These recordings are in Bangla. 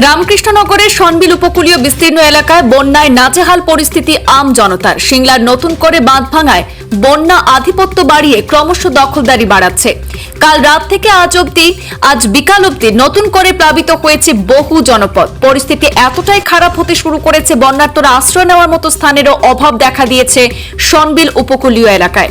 রামকৃষ্ণনগরের সনবিল উপকূলীয় বিস্তীর্ণ এলাকায় বন্যায় নাজেহাল পরিস্থিতি আম জনতার। সিংলার নতুন করে বাঁধ ভাঙায় বন্যা আধিপত্য বাড়িয়ে ক্রমশ দখলদারি বাড়াচ্ছে। কাল রাত থেকে আজ অবধি, আজ বিকাল অবধি নতুন করে প্লাবিত হয়েছে বহু জনপদ। পরিস্থিতি এতটাই খারাপ হতে শুরু করেছে বন্যার্তরা আশ্রয় নেওয়ার মতো স্থানেরও অভাব দেখা দিয়েছে সনবিল উপকূলীয় এলাকায়।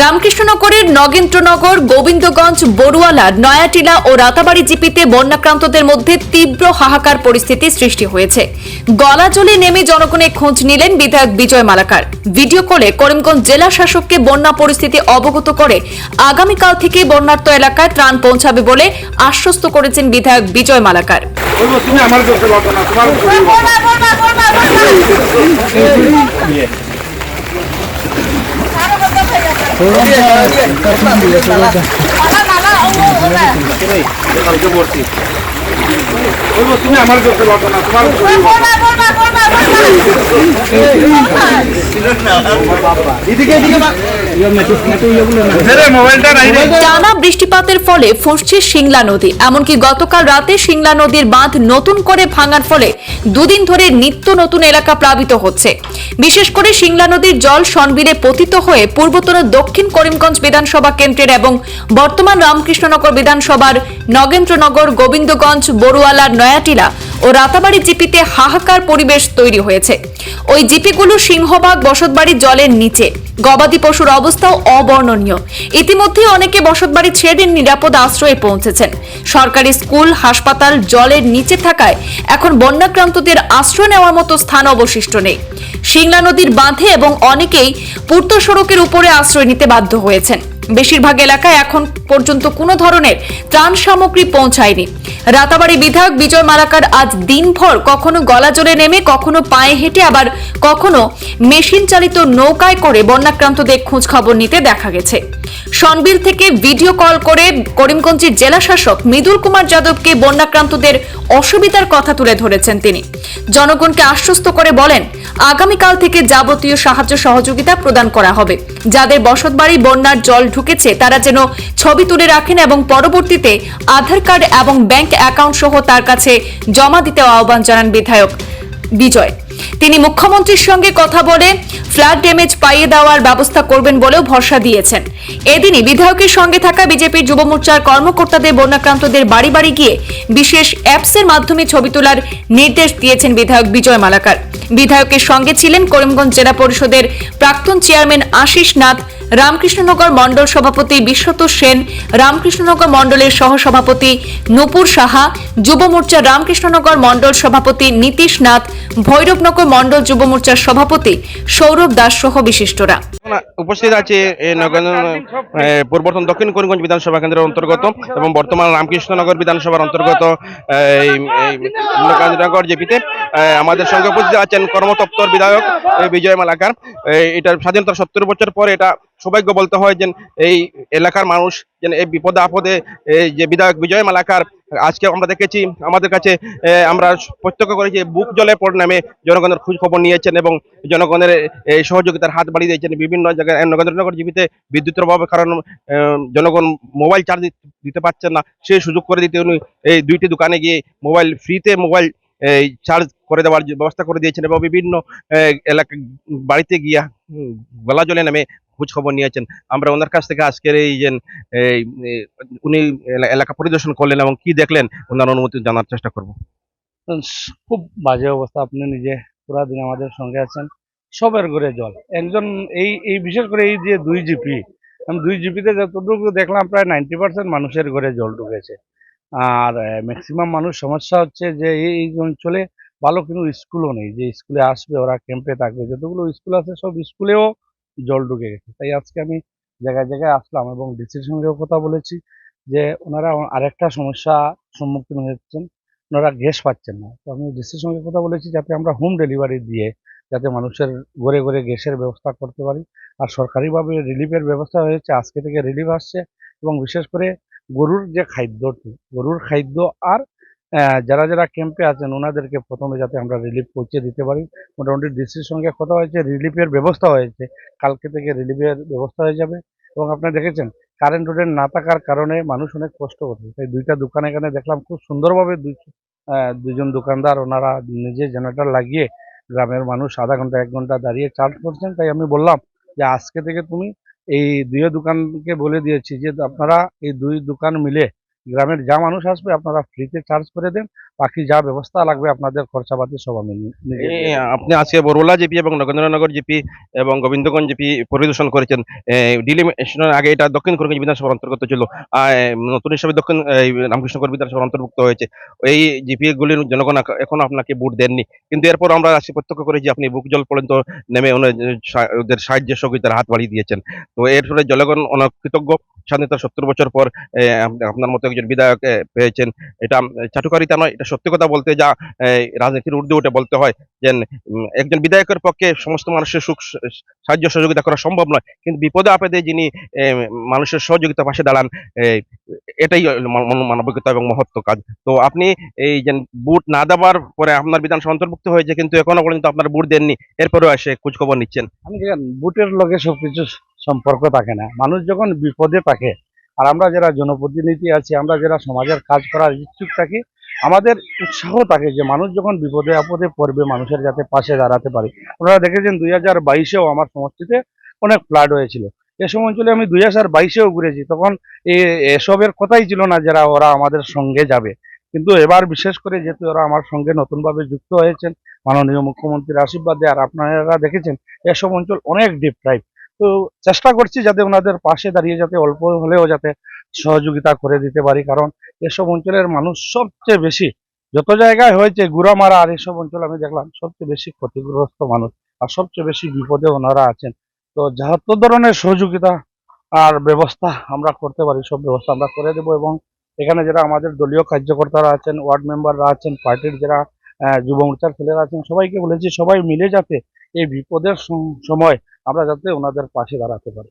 রামকৃষ্ণনগরের নগেন্দ্রনগর, গোবিন্দগঞ্জ, বড়ুয়ালা, নয়াটিলা ও রাতাবাড়ি জিপিতে বন্যাক্রান্তদের মধ্যে তীব্র হাহাকার পরিস্থিতি সৃষ্টি হয়েছে। গলা জলে নেমে জনগণের খোঁজ নিলেন বিধায়ক বিজয় মালাকার। ভিডিও কলে করিমগঞ্জ জেলা শাসককে বন্যা পরিস্থিতি অবগত করে আগামীকাল থেকে বন্যার্ত এলাকায় ত্রাণ পৌঁছাবে বলে আশ্বস্ত করেছেন বিধায়ক বিজয় মালাকার। তুমি আমার করতে পারবে এদিকে এদিকে। টানা বৃষ্টিপাতের ফলে ফুঁসছে সিংলা নদী, এমনকি গতকাল রাতে সিংলা নদীর বাঁধ নতুন করে ভাঙার ফলে দুদিন ধরে নিত্য নতুন এলাকা প্লাবিত হচ্ছে। বিশেষ করে সিংলা নদীর জল সনবিলে পতিত হয়ে পূর্বতন দক্ষিণ করিমগঞ্জ বিধানসভা কেন্দ্রের এবং বর্তমান রামকৃষ্ণনগর বিধানসভার নগেন্দ্রনগর, গোবিন্দগঞ্জ বড়ুয়ালা নয়াটিলা ও রাতাবাড়ি জিপিতে হাহাকার পরিবেশ তৈরি হয়েছে। ওই জিপিগুলো সিংহবাগ বসতবাড়ির জলের নিচে। গবাদি পশুর অবস্থাও অবর্ণনীয়। ইতিমধ্যে অনেকে বসতবাড়ি ছেড়ে নিরাপদ আশ্রয়ে পৌঁছেছেন। সরকারি স্কুল, হাসপাতাল জলের নিচে থাকায় এখন বন্যাক্রান্তদের আশ্রয় নেওয়ার মতো স্থান অবশিষ্ট নেই। সিংলা নদীর বাঁধে এবং অনেকেই পূর্ত সড়কের উপরে আশ্রয় নিতে বাধ্য হয়েছেন। বেশিরভাগ এলাকায় এখন পর্যন্ত কোনো ধরনের ত্রাণ সামগ্রী পৌঁছায়নি। রাতাবাড়ি বিধায়ক বিজয় মালাকার আজ দিনভর কখনো গলা জলে নেমে, কখনো পায়ে হেঁটে, আবার কখনো মেশিন চালিত নৌকায় করে বন্যাক্রান্তদের খোঁজ খবর নিতে দেখা গেছে। সনবিল থেকে ভিডিও কল করে করিমগঞ্জের জেলা শাসক মৃদুল কুমার যাদবকে বন্যাক্রান্তদের অসুবিধার কথা তুলে ধরেছেন তিনি। জনগণকে আশ্বস্ত করে বলেন আগামীকাল থেকে যাবতীয় সাহায্য সহযোগিতা প্রদান করা হবে। যাদের বসতবাড়ি বন্যার জল ঢুকেছে, তারা যেন ছবি তুলে রাখেন এবং পরবর্তীতে আধার কার্ড এবং ব্যাংক অ্যাকাউন্ট সহ তার কাছে জমা দিতে আহ্বান জানান বিধায়ক বিজয়। তিনি মুখ্যমন্ত্রীর সঙ্গে কথা বলে ফ্ল্যাট ড্যামেজ পাইয়ে দেওয়ার ব্যবস্থা করবেন বলেও ভরসা দিয়েছেন। এদিনই বিধায়কের সঙ্গে থাকা বিজেপির যুব মোর্চার কর্মকর্তাদের বন্যাক্রান্তদের বাড়ি বাড়ি গিয়ে বিশেষ অ্যাপসের মাধ্যমে ছবি তোলার নির্দেশ দিয়েছেন বিধায়ক বিজয় মালাকার। বিধায়কের সঙ্গে ছিলেন করিমগঞ্জ জেলা পরিষদের প্রাক্তন চেয়ারম্যান আশিস নাথ রামকৃষ্ণনগর মণ্ডল সভাপতি বিশ্বত সেন রামকৃষ্ণনগর মণ্ডলের সহসভাপতি নূপুর সাহা যুব মোর্চা রামকৃষ্ণনগর মণ্ডল সভাপতি নীতিশ নাথ ভৈরবনগর মণ্ডল যুব মোর্চার সভাপতি সৌরভ দাস সহ বিশিষ্টরা। উপস্থিত আছে পূর্বতন দক্ষিণ করিমগঞ্জ বিধানসভা কেন্দ্রের অন্তর্গত এবং বর্তমান রামকৃষ্ণনগর বিধানসভার অন্তর্গত এই জেপিতে আমাদের সঙ্গে উপস্থিত আছেন কর্মতপ্তর বিধায়ক বিজয় মালাকার। এ, এটার স্বাধীনতার সত্তর বছর পর এটা সৌভাগ্য বলতে হয় যে এই এলাকার মানুষ যেন এই বিপদে আপদে যে বিধায়ক বিজয় মালাকার, আজকে আমরা দেখেছি, আমাদের কাছে আমরা প্রত্যক্ষ করেছি, বুক জলে পড় নামে জনগণের খোঁজ খবর নিয়েছেন এবং জনগণের এই সহযোগিতার হাত বাড়িয়ে দিয়েছেন বিভিন্ন জায়গায়। নগেন্দ্রনগর জীবিতে বিদ্যুতের অভাবের কারণ জনগণ মোবাইল চার্জ দিতে পারছেন না। সেই সুযোগ করে দিতে উনি এই দুইটি দোকানে গিয়ে মোবাইল, ফ্রিতে মোবাইল, এই চার্জ করে দেওয়ার ব্যবস্থা করে দিয়েছেন এবং বিভিন্ন এলাকা, বাড়িতে গিয়া গলা জলে নেমে খোঁজ খবর নিয়েছেন। আমরা ওনার কাছ থেকে আজকের এই যে উনি এলা- এলাকা পরিদর্শন করলেন এবং কি দেখলেন, ওনার অনুমতি জানার চেষ্টা করব। খুব বাজে অবস্থা, আপনি নিজে পুরা দিন আমাদের সঙ্গে আছেন। সবের ঘরে জল। একজন এই এই বিশেষ করে এই যে দুই জিপি, আমি দুই জিপিতে যতটুকু দেখলাম, প্রায় নাইনটি পার্সেন্ট মানুষের ঘরে জল ঢুকেছে। আর ম্যাক্সিমাম মানুষ সমস্যা হচ্ছে যে, এই অঞ্চলে ভালো কোনো স্কুলও নেই। যে স্কুলে আসবে, ওরা ক্যাম্পে থাকবে। যতগুলো স্কুল আছে, সব স্কুলেও জল ঢুকে গেছে। তাই আজকে আমি জায়গায় জায়গায় আসলাম এবং ডিসির সঙ্গেও কথা বলেছি যে ওনারা আরেকটা সমস্যা সম্মুখীন হচ্ছেন, ওনারা গ্যাস পাচ্ছেন না। তো আমি ডিসির সঙ্গে কথা বলেছি যাতে আমরা হোম ডেলিভারি দিয়ে যাতে মানুষের ঘরে ঘরে গ্যাসের ব্যবস্থা করতে পারি। আর সরকারিভাবে রিলিফের ব্যবস্থা হয়েছে, আজকে থেকে রিলিফ আসছে এবং বিশেষ করে গরুর যে খাদ্যটি, গরুর খাদ্য আর যারা যারা ক্যাম্পে আছেন, ওনাদেরকে প্রথমে যাতে আমরা রিলিফ পৌঁছে দিতে পারি। মোটামুটি ডিসির সঙ্গে কথা হয়েছে রিলিফের ব্যবস্থা হয়েছে। কালকে থেকে রিলিফের ব্যবস্থা হয়ে যাবে। এবং আপনারা দেখেছেন কারেন্ট রোডের না থাকার কারণে মানুষ অনেক কষ্ট করছে। তাই দুইটা দোকান এখানে দেখলাম, খুব সুন্দরভাবে দুই দুজন দোকানদার, ওনারা নিজে জেনারেটর লাগিয়ে গ্রামের মানুষ আধা ঘণ্টা, এক ঘণ্টা দাঁড়িয়ে চার্জ করছেন। তাই আমি বললাম যে, আজকে থেকে তুমি এই দুই দোকানকে বলে দিয়েছি যে, আপনারা এই দুই দোকান মিলে গ্রামের যা মানুষ আসবে আপনারা ফ্রিতে চার্জ করে দেন বাকি যা ব্যবস্থা লাগবে আপনাদের খরচাপাতি সব আমি আপনি আজকে বরুলা জিপি এবং নগেন্দ্রনগর জিপি এবং গোবিন্দগঞ্জ জিপি পরিদর্শন করেছেন ডিলিমিনেশনের আগে এটা দক্ষিণ করিমগঞ্জ বিধানসভার অন্তর্গত ছিল নতুন হিসাবে দক্ষিণ এই, রামকৃষ্ণগড় বিধানসভার অন্তর্ভুক্ত হয়েছে। এই জিপি গুলির জনগণ এখ- এখনও আপনাকে ভোট দেননি। কিন্তু এরপর আমরা আজকে প্রত্যক্ষ করেছি আপনি বুক জল পর্যন্ত নেমে ওদের সাহায্যের সহযোগিতার হাত বাড়িয়ে দিয়েছেন। তো এর ফলে জনগণ অনেক কৃতজ্ঞ স্বাধীনতার সত্তর বছর পর আপনার মতো একজন বিধায়ক পেয়েছেন। এটা চাটুকারিতা নয়, এটা সত্যি কথা বলতে যা রাজনীতির ঊর্ধ্বে উঠে বলতে হয় যে একজন বিধায়কের পক্ষে সমস্ত মানুষের সুখ, সাহায্য সহযোগিতা করা সম্ভব নয়। কিন্তু বিপদে আপদে যিনি মানুষের সহযোগিতা পাশে দাঁড়ান এটাই মান- মান- মানবিকতা এবং মহত্ব কাজ। তো আপনি এই যে বুট না দেওয়ার পরে আপনার বিধানসভা অন্তর্ভুক্ত হয়েছে, কিন্তু এখনও পর্যন্ত আপনার বুট দেননি। এরপরেও এসে খোঁজ খবর নিচ্ছেন। আমি বুটের লগে সবকিছু সম্পর্ক থাকে না। মানুষ যখন বিপদে থাকে আর আমরা যারা জনপ্রতিনিধি আছি, আমরা যারা সমাজের কাজ করার ইচ্ছুক থাকি, আমাদের উৎসাহ থাকে যে মানুষ যখন বিপদে আপদে পড়বে, মানুষের যাতে পাশে দাঁড়াতে পারে। আপনারা দেখেছেন দুই হাজার বাইশেও আমার সমষ্টিতে অনেক ফ্লাড হয়েছিল। এসব অঞ্চলে আমি দুই হাজার বাইশেও ঘুরেছি, তখন এসবের কথাই ছিল না যারা ওরা আমাদের সঙ্গে যাবে। কিন্তু এবার বিশেষ করে যেহেতু ওরা আমার সঙ্গে নতুনভাবে যুক্ত হয়েছেন, মাননীয় মুখ্যমন্ত্রীর আশীর্বাদে, আর আপনারা দেখেছেন এসব অঞ্চল অনেক ডিপ টাইপ তো চেষ্টা করছি যাতে ওনাদের পাশে দাঁড়িয়ে যাতে অল্প হলেও যাতে সহযোগিতা করে দিতে পারি, কারণ এসব অঞ্চলের মানুষ সবচেয়ে বেশি, যত জায়গায় হয়েছে গুড়ামারা আর এসব অঞ্চল আমি দেখলাম, সবচেয়ে বেশি ক্ষতিগ্রস্ত মানুষ আর সবচেয়ে বেশি বিপদে ওনারা আছেন। তো যত ধরনের সহযোগিতা আর ব্যবস্থা আমরা করতে পারি, সব ব্যবস্থা আমরা করে দেবো এবং এখানে যারা আমাদের দলীয় কার্যকর্তারা আছেন, ওয়ার্ড মেম্বাররা আছেন, পার্টির যারা যুব মোর্চার ছেলেরা আছেন, সবাইকে বলেছি সবাই মিলে যাতে এই বিপদের সময় আমরা যাতে ওনাদের পাশে দাঁড়াতে পারি।